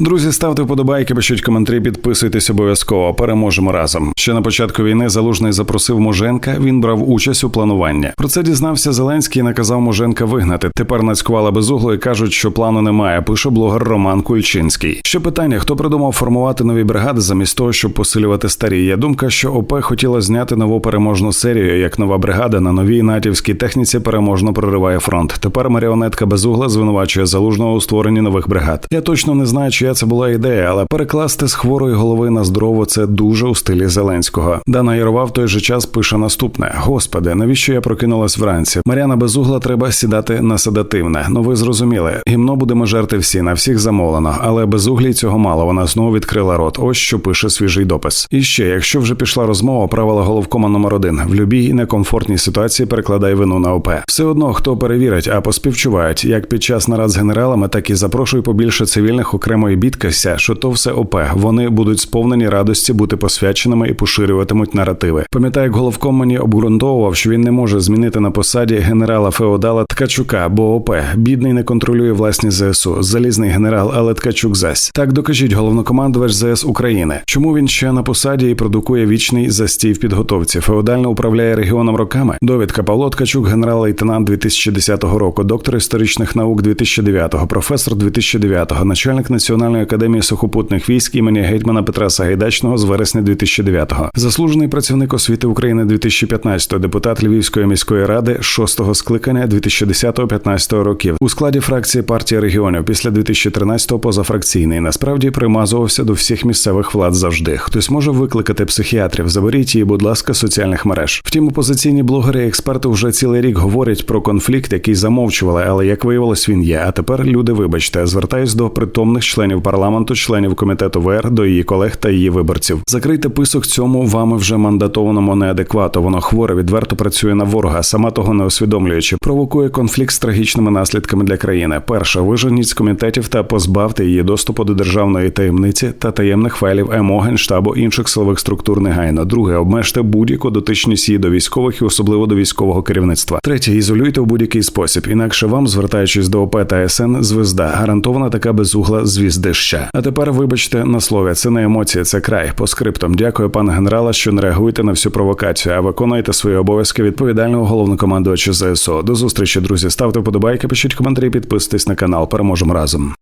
Друзі, ставте вподобайки, пишіть коментарі, підписуйтесь обов'язково. Переможемо разом. Ще на початку війни залужний запросив Моженка. Він брав участь у плануванні. Про це дізнався Зеленський і наказав Моженка вигнати. Тепер нацькувала безугло і кажуть, що плану немає. Пише блогер Роман Кульчинський. Ще питання: хто придумав формувати нові бригади замість того, щоб посилювати старі? Є думка, що ОП хотіла зняти нову переможну серію, як нова бригада на новій натівській техніці переможно прориває фронт. Тепер маріонетка безугла звинувачує залужного у створенні нових бригад. Я точно не знаю, чия це була ідея, але перекласти з хворої голови на здорову це дуже у стилі Зеленського. Дана Ярова в той же час пише наступне: Господи, навіщо я прокинулась вранці? Мар'яна Безугла треба сідати на седативне. Ну ви зрозуміли, гімно будемо жерти всі, на всіх замовлено, але безуглій цього мало. Вона знову відкрила рот. Ось що пише свіжий допис. І ще, якщо вже пішла розмова, правила головкома номер один в любій некомфортній ситуації перекладай вину на ОП. Все одно хто перевірить, а поспівчувають, як під час нарад з генералами, так і запрошуй побільше цивільних окремо і бідкася, що то все ОП. Вони будуть сповнені радості бути посвяченими і поширюватимуть наративи. Пам'ятаю, як головком мені обґрунтовував, що він не може змінити на посаді генерала Феодала Ткачука, бо ОП бідний не контролює власні ЗСУ. Залізний генерал, але Ткачук зась. Так докажіть головнокомандувач ЗС України. Чому він ще на посаді і продукує вічний застій в підготовці? Феодально управляє регіоном роками. Довідка Павло Ткачук, генерал-лейтенант 2010 року, доктор історичних наук 2009, професор 2009, начальник Національної академії сухопутних військ імені гетьмана Петра Сагайдачного з вересня 2009, заслужений працівник освіти України 2015, депутат Львівської міської ради 6-го скликання 2010-15 років у складі фракції партії регіонів після 2013-го позафракційний. Насправді примазувався до всіх місцевих влад завжди. Хтось може викликати психіатрів. Заберіть її, будь ласка, соціальних мереж. Втім, опозиційні блогери і експерти вже цілий рік говорять про конфлікт, який замовчували, але як виявилось, він є. А тепер люди, вибачте, звертаюсь до притомних членів парламенту, членів комітету ВР, до її колег та її виборців. Закрийте писок цьому вами вже мандатованому неадеквату. Воно хворе, відверто працює на ворога, сама того не усвідомлюючи, провокує конфлікт з трагічними наслідками для країни. Перше, виженіть з комітетів та позбавте її доступу до державної таємниці та таємних файлів ЕМО, Генштабу інших силових структур негайно. Друге, обмежте будь-яку дотичність її до військових і особливо до військового керівництва. Третє, ізолюйте у будь-який спосіб. Інакше вам, звертаючись до ОП та СН, звезда гарантована така безугла звіздища. А тепер, вибачте, на слові, це не емоції, це край. По скриптам. Дякую, пане генерала, що не реагуєте на всю провокацію, а виконуєте свої обов'язки відповідального головнокомандувача ЗСУ. До зустрічі, друзі. Ставте вподобайки, пишіть коментарі, підписуйтесь на канал. Переможемо разом.